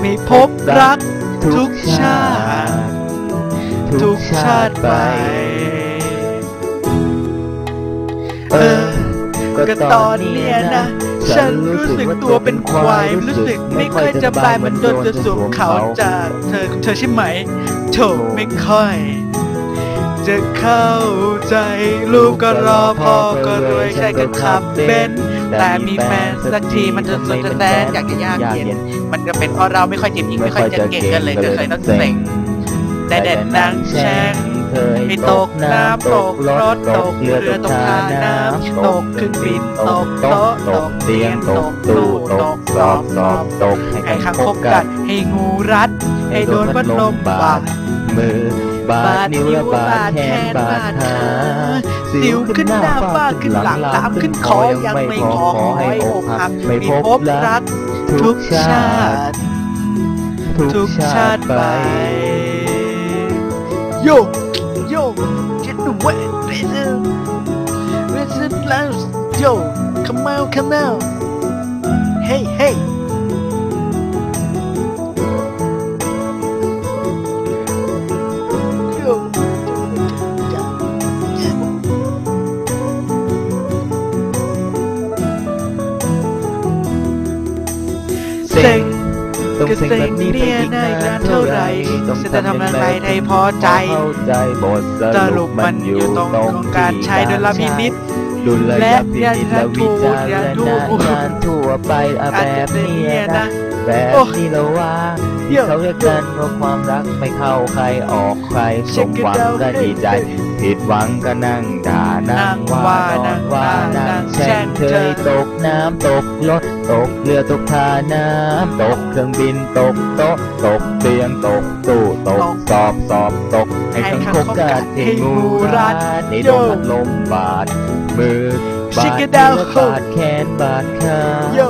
ไม่พบรักทุกชาติ ทุกชาติไป เออ ก็ตอนเนี้ยนะ ฉันรู้สึกตัวเป็นควาย รู้สึกไม่ค่อยจะบายมันโดนจะสวมเขาจากเธอเธอใช่ไหมโถไม่ค่อยจะเข้าใจ ลูกก็รอพ่อก็รวยใช่กันขับเบนซ์ แต่มีแฟนสักทีมันจะสุดจะแสนอยากจะยากเย็น มันก็เป็นเพราะเราไม่ค่อยจีบหญิงไม่ค่อยจะเก่งกันเลยก็เคยต้องเซ็งแต่เด็ดนางแช่งให้ตกน้ำตกรถตกเรือตกท่าน้ำตกขึ้นบินตกโต๊ะตกเตียงตกตู้ตกสอบสอบตกให้ข้างคบกันให้งูรัด ให้โดนพัดลมบาดมือ บาดนิ้วบาดแขนบาดขาสิวขึ้นหน้าฝ้าขึ้นหลังตามขึ้นคอยังไม่พอขอให้อกหักไม่พบรัก ทุกชาติ ทุกชาติไปโยโยฉันหนุ่มเว้ยเรซอร์เรเซอร์แล้วโย come out come out hey hey เซ็งต้องก็เซ็งเซ็แบงบนี้ไปเนี่ยอีกนานานนเท่าเท่าไหไหรรต้องจะทำอะไรให้พอใจเข้าใจบทสสรุรุปปมัมันนออยู่ยู่ตตรรงงขกาการรใช้ใช้ดุดุลลพิพินินิษษดุลและยพิพินินิษษและวิจารอย่าณดูญาณทั่วไปอะอาจแบจะบเป็นนี้เนี่ยนะนะ แบบโอ้นี้แล้วว่าที่เขาเรียกกันว่าความรักไม่เข้าใครออกใครสมหวังก็ดีใจ ผิดหวังก็นั่งด่านั่งว่านอนว่านั่งแช่งเคยตกน้ำตกรถตกเรือตกท่าน้ำตกเครื่องบินตกโต๊ะตกเตียงตกตู้ตกสอบสอบตกให้ทั้งคบกันให้งูรัดให้โดนพัดลมบาดมือบาดนิ้วบาดแขนบาดขาโยสิว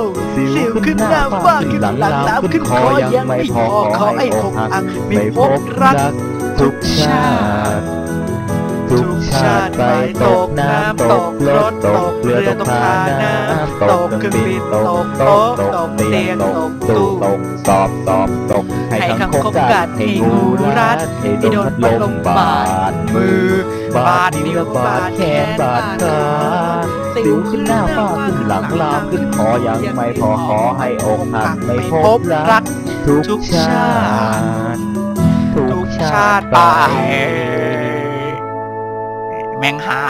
ขึ้นหน้าบ้าขึ้นหลังลามขึ้นคอยังไม่พอขอไอ้คงอักไม่พบรักทุกชาติ ทุกชาติไปตกน้ำตกรถตกเรือตกท่าน้ำตกเครื่องบินตกโต๊ะตกเตียงตกตู้ตกสอบสอบตกให้ทั้งคบกันให้งูรัดให้โดนพัดลมบาดมือบาดนิ้วบาดแขนบาดขาสิวขึ้นหน้าฝ้าขึ้นหลังลามขึ้นคอยังไม่พอขอให้อกหักไม่พบรักทุกชาติทุกชาติไป แมงหา